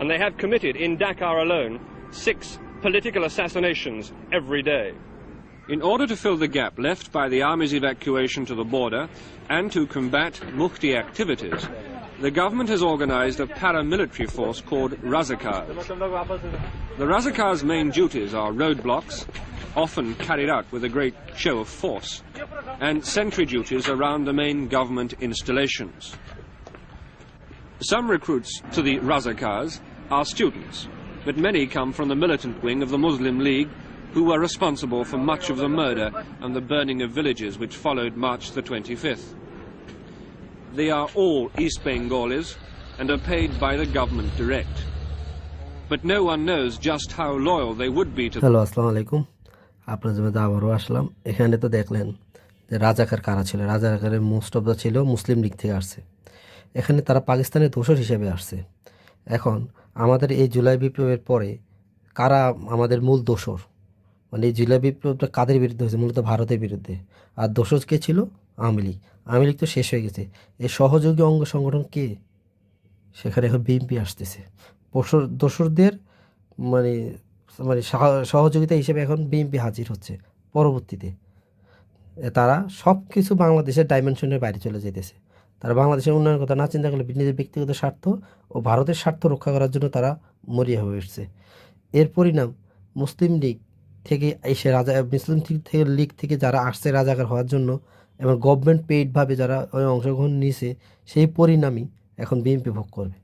and they have committed in Dakar alone six political assassinations every day. In order to fill the gap left by the army's evacuation to the border and to combat Mufti activities, the government has organized a paramilitary force called Razakars. The Razakars' main duties are roadblocks, often carried out with a great show of force, and sentry duties around the main government installations. Some recruits to the Razakars are students, but many come from the militant wing of the Muslim League who were responsible for much of the murder and the burning of villages which followed March the 25th. They are all East Bengalis and are paid by the government direct. But no one knows just how loyal they would be to hello আসসালামু আলাইকুম আপনার জন্য আবারও আসলাম এখানে তো দেখলেন যে রাজাকার কারা ছিল রাজাকারের মোস্ট অফ দ্য ছিল মুসলিম লীগ থেকে আসছে এখানে তারা পাকিস্তানের দোষর হিসেবে আসছে এখন আমাদের এই জুলাই বিপ্লবের পরে কারা আমাদের মূল দোষর? মানে এই জুলাই বিপ্লবটা কাদের বিরুদ্ধে হয়েছে? মূলত ভারতের বিরুদ্ধে। আর দোষর কে ছিল? আওয়ামী লীগ। আওয়ামী লীগ তো শেষ হয়ে গেছে। এই সহযোগী অঙ্গ সংগঠন কে? সেখানে এখন বিএনপি আসতেছে। দোসর দোসরদের মানে মানে সহ- সহযোগিতা হিসেবে এখন বিএনপি হাজির হচ্ছে পরবর্তীতে। তারা সব কিছু বাংলাদেশের ডাইমেনশনের বাইরে চলে যেতেছে তারা বাংলাদেশের উন্নয়নের কথা না চিন্তা করলে নিজের ব্যক্তিগত স্বার্থ ও ভারতের স্বার্থ রক্ষা করার জন্য তারা মরিয়া হয়ে এসছে এর পরিণাম মুসলিম লীগ থেকে এসে রাজা, মুসলিম থেকে লীগ থেকে যারা আসছে রাজাকার হওয়ার জন্য এবং গভর্নমেন্ট পেইডভাবে যারা ওই অংশগ্রহণ নিয়েছে, সেই পরিণামই এখন বিএনপি ভোগ করবে।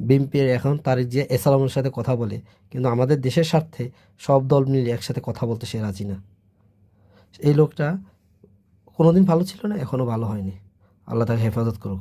বিএনপির এখন তার যে এসালামের সাথে কথা বলে, কিন্তু আমাদের দেশের স্বার্থে সব দল মিলে একসাথে কথা বলতে সে রাজি না। এই লোকটা কোনোদিন ভালো ছিল না এখনও ভালো হয়নি। আল্লাহ তাকে হেফাজত করুক।